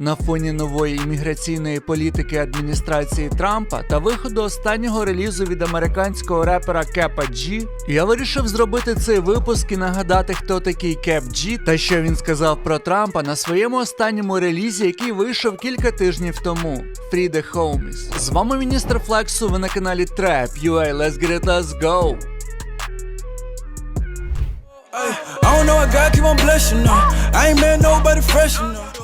На фоні нової імміграційної політики адміністрації Трампа та виходу останнього релізу від американського репера Кепа Джі, я вирішив зробити цей випуск і нагадати, хто такий Кеп Джі та що він сказав про Трампа на своєму останньому релізі, який вийшов кілька тижнів тому. Free the Homies. З вами міністр Флексу. Ви на каналі Trap. UA, let's get it, let's go! I don't know what God keep on blessing her. I ain't met nobody fresh enough.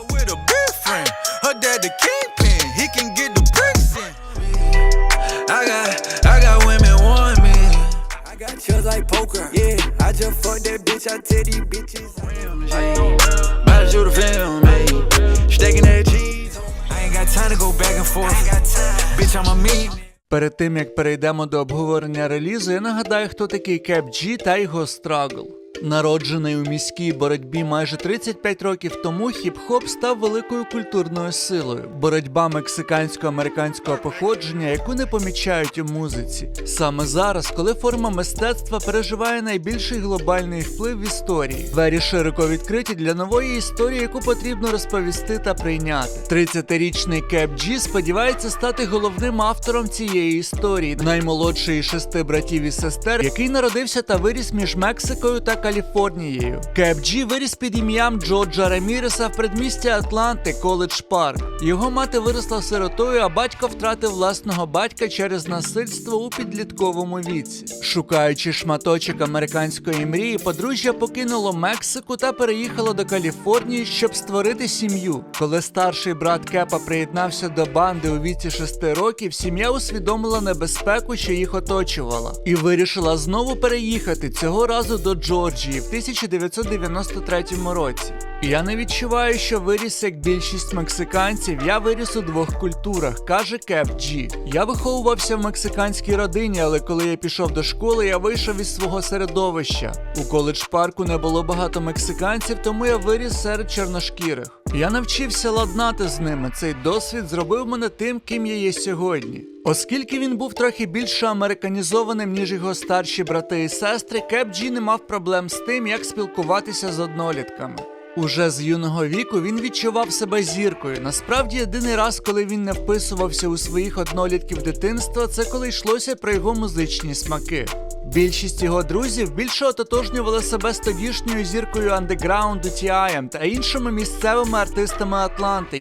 Bitch, I'm a meat. Перед тим як перейдемо до обговорення релізу, я нагадаю, хто такий Кеп Джі та його страгл. Народжений у міській боротьбі майже 35 років тому, хіп-хоп став великою культурною силою. Боротьба мексикансько-американського походження, яку не помічають у музиці. Саме зараз, коли форма мистецтва переживає найбільший глобальний вплив в історії, двері широко відкриті для нової історії, яку потрібно розповісти та прийняти. 30-річний Кеп Джі сподівається стати головним автором цієї історії, наймолодший із шести братів і сестер, який народився та виріс між Мексикою та Каліфорнією. Кеп виріс під ім'ям Джорджа Реміреса в предмісті Атланти, Коледж Парк. Його мати виросла сиротою, а батько втратив власного батька через насильство у підлітковому віці. Шукаючи шматочок американської мрії, подружжя покинуло Мексику та переїхало до Каліфорнії, щоб створити сім'ю. Коли старший брат Кепа приєднався до банди у віці 6 років, сім'я усвідомила небезпеку, що їх оточувала, і вирішила знову переїхати цього разу до Джорджії в 1993 році. Я не відчуваю, що виріс як більшість мексиканців. Я виріс у двох культурах, каже Кеп Джі. Я виховувався в мексиканській родині, але коли я пішов до школи, я вийшов із свого середовища. У коледж парку не було багато мексиканців, тому я виріс серед чорношкірих. Я навчився ладнати з ними. Цей досвід зробив мене тим, ким я є сьогодні. Оскільки він був трохи більше американізованим, ніж його старші брати і сестри, Кеп Джі не мав проблем з тим, як спілкуватися з однолітками. Уже з юного віку він відчував себе зіркою. Насправді, єдиний раз, коли він не вписувався у своїх однолітків дитинства, це коли йшлося про його музичні смаки. Більшість його друзів більше ототожнювали себе з тодішньою зіркою андеграунду Тіаєм та іншими місцевими артистами Атланти.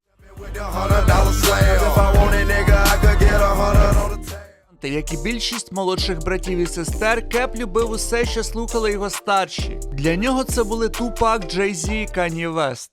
Tab. Як і більшість молодших братів і сестер, Кеп любив усе, що слухали його старші. Для нього це були Тупак, Джей Зі і Кані Вест.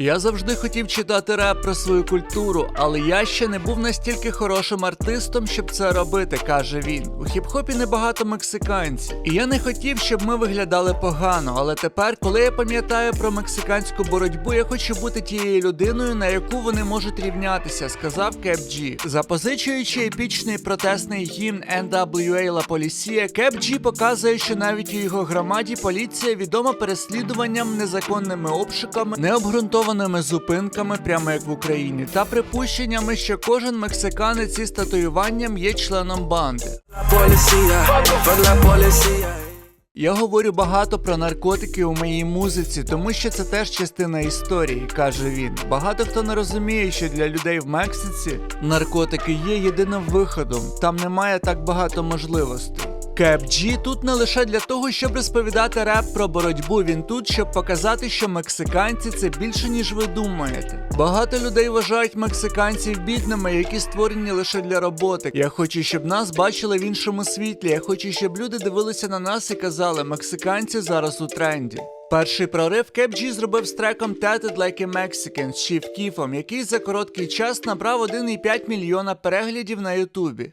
Я завжди хотів читати реп про свою культуру, але я ще не був настільки хорошим артистом, щоб це робити, каже він. У хіп-хопі небагато мексиканців. І я не хотів, щоб ми виглядали погано. Але тепер, коли я пам'ятаю про мексиканську боротьбу, я хочу бути тією людиною, на яку вони можуть рівнятися, сказав Кеп Джі. Запозичуючи епічний протестний гімн NWA La Policia, Кеп Джі показує, що навіть у його громаді поліція відома переслідуванням, незаконними обшуками, необґрунтованими зупинками, прямо як в Україні, та припущеннями, що кожен мексиканець із татуюванням є членом банди. Я говорю багато про наркотики у моїй музиці, тому що це теж частина історії, каже він. Багато хто не розуміє, що для людей в Мексиці наркотики є єдиним виходом, там немає так багато можливостей. Кеп Джі тут не лише для того, щоб розповідати реп про боротьбу. Він тут, щоб показати, що мексиканці це більше ніж ви думаєте. Багато людей вважають мексиканців бідними, які створені лише для роботи. Я хочу, щоб нас бачили в іншому світлі. Я хочу, щоб люди дивилися на нас і казали, мексиканці зараз у тренді. Перший прорив Кеп Джі зробив з треком Tatted Like a Mexican з Чіф Кіфом, який за короткий час набрав 1,5 мільйона переглядів на Ютубі.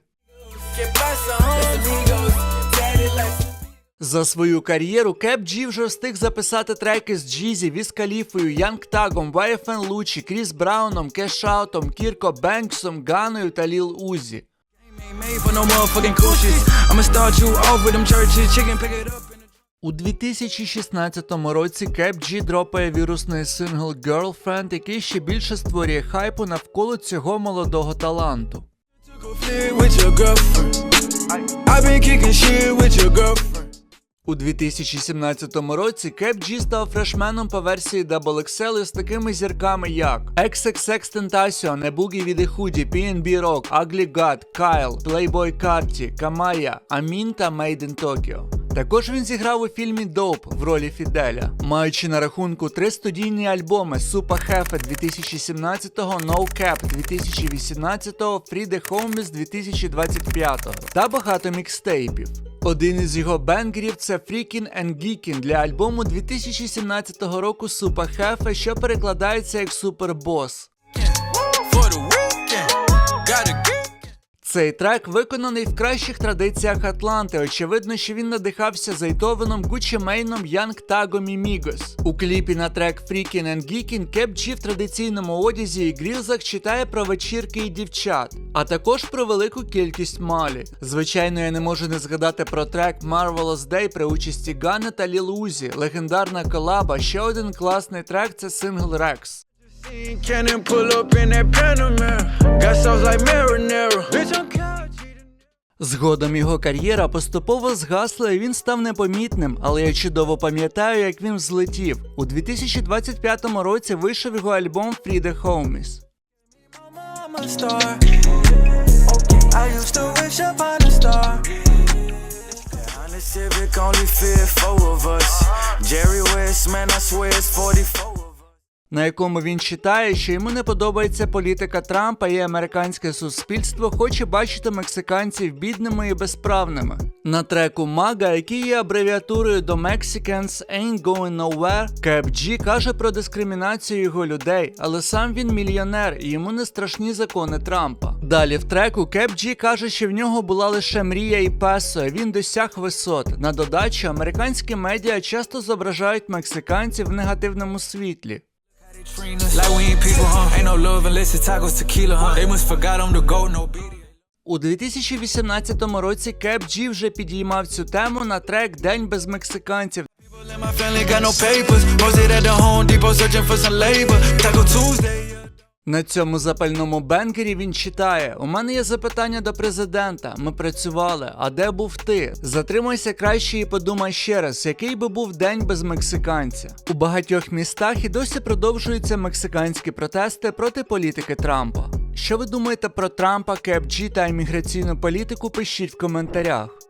За свою кар'єру Кеп Джі вже встиг записати треки з Джізі, Віз Каліфою, Янг Тагом, YFN Лучі, Кріс Брауном, Кешаутом, Кірко Бенксом, Ганою та Ліл Узі. У 2016 році Кеп Джі дропає вірусний сингл Girlfriend, який ще більше створює хайпу навколо цього молодого таланту. У 2017 році Кеп Джі став фрешменом по версії Double XL з такими зірками як XXX Tentacion, A від Худі, PNB Rock, Ugly God, Kyle, Playboy Carti, Kamaya, Амін та Made in Tokyo. Також він зіграв у фільмі Доп в ролі Фіделя, маючи на рахунку три студійні альбоми Super Hefe 2017, No Cap 2018, Free the Homies 2025-го та багато мікстейпів. Один із його бенгерів це Freakin' and Geekin для альбому 2017 року Super Hefe, що перекладається як Super Цей трек виконаний в кращих традиціях Атланти. Очевидно, що він надихався Зайтовеном, Гуччі Мейном, Янг Тагом і Мігос. У кліпі на трек Freakin' and Geekin Кеп Джі в традиційному одязі і грілзах читає про вечірки і дівчат, а також про велику кількість малі. Звичайно, я не можу не згадати про трек Marvelous Day при участі Ганна та Ліл Узі, легендарна колаба. Ще один класний трек це сингл Rex. Згодом його кар'єра поступово згасла і він став непомітним, але я чудово пам'ятаю, як він взлетів. У 2025 році вийшов його альбом Free the Homies. Civic only fit four of us. Jerry West, man, I swear it's 44 of us. На якому він читає, що йому не подобається політика Трампа і американське суспільство хоче бачити мексиканців бідними і безправними. На треку Мага, який є абревіатурою до Mexicans Ain't Going Nowhere, Кеп Джі каже про дискримінацію його людей, але сам він мільйонер і йому не страшні закони Трампа. Далі в треку Кеп Джі каже, що в нього була лише мрія і песо, він досяг висот. На додачу, американські медіа часто зображають мексиканців в негативному світлі. У 2018 році Кеп Джі вже підіймав цю тему на трек День без мексиканців. На цьому запальному бенгері він читає: У мене є запитання до президента. Ми працювали. А де був ти? Затримайся краще і подумай ще раз, який би був день без мексиканця. У багатьох містах і досі продовжуються мексиканські протести проти політики Трампа. Що ви думаєте про Трампа, Кеп Джі та імміграційну політику? Пишіть в коментарях.